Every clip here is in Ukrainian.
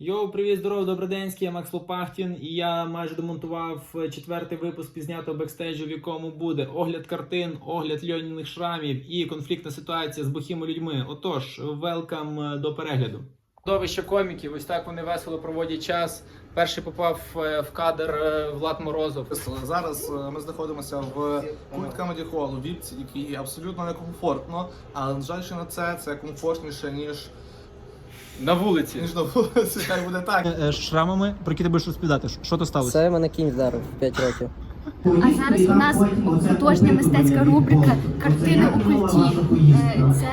Йоу, привіт, здорово, доброденський, я Макс Лопахтін, і я майже домонтував четвертий випуск пізнятого бекстейджу, в якому буде огляд картин, огляд льоняних шрамів і конфліктна ситуація з бухими людьми. Отож, велкам до перегляду. Довище коміків, ось так вони весело проводять час. Перший попав е, в кадр е, Влад Морозов. Зараз е, ми знаходимося в культ Comedy Hall у Віпці, який абсолютно некомфортно, але незважаючи на це, це комфортніше, ніж, На вулиці. ніж на вулиці. Хай буде так. З шрамами, про які ти будеш розповідати. Що то сталося? Це мене кінь вдарив 5 років. А зараз у нас художня мистецька рубрика Картини у культі. Е, Це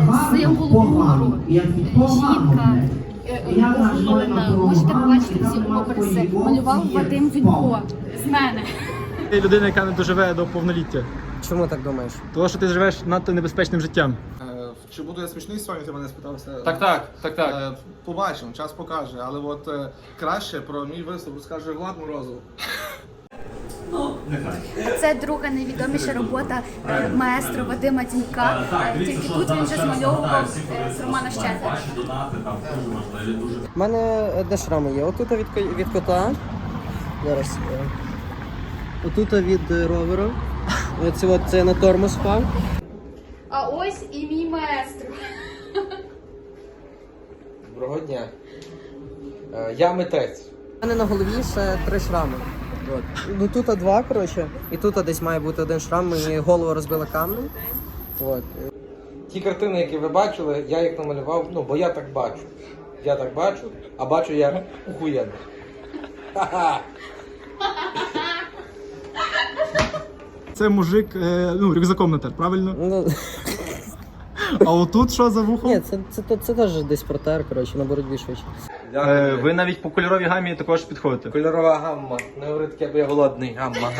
е, символ гумору. Е, Жінка е, оголена. Можете побачити всі образи. Малював Вадим Вінько з мене. Ти людина, яка не доживе до повноліття. Чому так думаєш? Тому що ти живеш надто небезпечним життям. Чи буду я смішний сьогодні, ти мене спитався? Так, так, так, Е, Побачимо, час покаже. Але от е, краще про мій виступ розкаже Влад Морозов. Це друга найвідоміша робота е, маестро Вадима Тінька. Е, Тільки тут він вже змальовував е, з Романа Щедрика. У мене е, де шрами є? Отут від, ко- від кота. Зараз. е, Отут від е, ровера. Оце от це на тормоз впав. А ось і мій маестро. Доброго дня. Е, Я митець. У мене на голові ще три шрами. От. Ну тут два, коротше, і тут десь має бути один шрам, мені голову розбили камнем. От. Ті картини, які ви бачили, я їх намалював, ну, бо я так бачу. Я так бачу, а бачу я охуєнно. Ха-ха! Це мужик, е, ну, рюкзаком натер, правильно? Ну, А отут що за вухо? ні, це, це, це, це теж десь протер, коротше, на боротьбі швидше. Е, ви навіть по кольоровій гамі також підходите. Кольорова гамма. Не говори таке, бо я голодний гамма.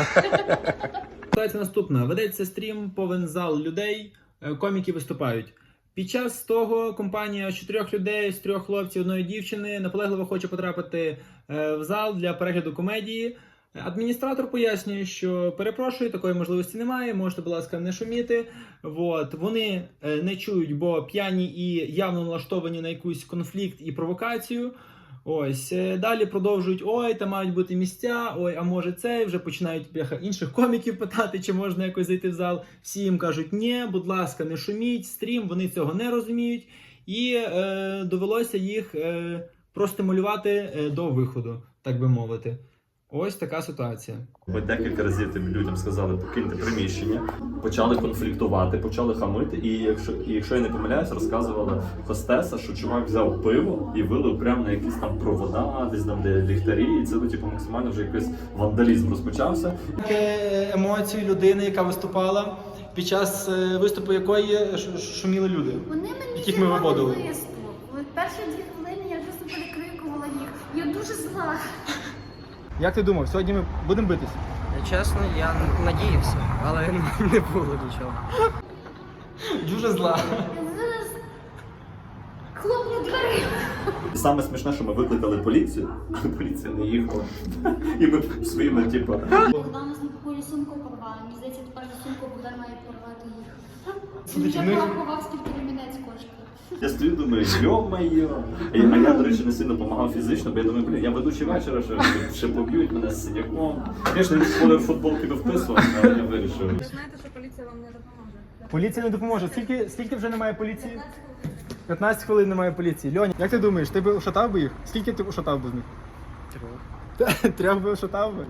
Ситуація наступна. Ведеться стрім, повен зал людей, е, коміки виступають. Під час того компанія з чотирьох людей, з трьох хлопців, одної дівчини наполегливо хоче потрапити е, в зал для перегляду комедії. Адміністратор пояснює, що перепрошую, такої можливості немає. Можете, будь ласка, не шуміти. От вони е, не чують, бо п'яні і явно налаштовані на якийсь конфлікт і провокацію. Ось е, далі продовжують: ой, там мають бути місця, ой, а може це вже починають бляха інших коміків питати, чи можна якось зайти в зал. Всі їм кажуть, ні, будь ласка, не шуміть, стрім, вони цього не розуміють, і е, довелося їх е, простимулювати е, до виходу, так би мовити. Ось така ситуація. Ми декілька разів тим людям сказали покиньте приміщення, почали конфліктувати, почали хамити. І якщо, і якщо я не помиляюсь, розказувала хостеса, що чувак взяв пиво і вилив прямо на якісь там провода, десь там де ліхтарі, і це ну, типу, максимально вже якийсь вандалізм розпочався. Емоції людини, яка виступала, під час е, виступу якої шуміли люди. Вони мені Яких ми виводили? Перші дві хвилини я просто перекрикувала їх. Я дуже зла. Як ти думав, сьогодні ми будемо битись? Чесно, я надіявся, але не було нічого. Дуже зла. Я зараз хлопну двері. І саме смішне, що ми викликали поліцію, а поліція не їхала. І ми своїми, типу, Богдан з Ніколі сумку порвала. Мені здається, тепер за сумку Богдан має порвати їх. Слухайте, Я ми- порахував, скільки ремінець коштує. я стою, думаю, йо-моє. А я, а я, до речі, не сильно допомагав фізично, бо я думаю, блін, я ведучий вечора, що ще поб'ють мене з синяком. Звісно, він колір футболки би вписував, але я вирішив. Знаєте, що поліція вам не допоможе. Поліція не допоможе. Скільки, скільки вже немає поліції? 15 хвилин немає поліції. Льоня, як ти думаєш, ти би ушатав би їх? Скільки ти ушатав би з них? Трьох би ушатав би?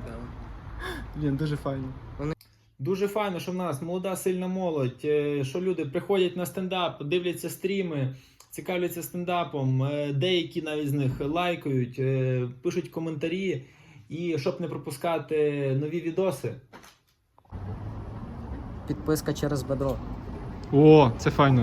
Блін, дуже файно. Вони- Дуже файно, що в нас молода сильна молодь, е, що люди приходять на стендап, дивляться стріми, цікавляться стендапом. е, Деякі навіть з них лайкають, е, пишуть коментарі. І щоб не пропускати нові відоси. Підписка через бедро. О, це файно.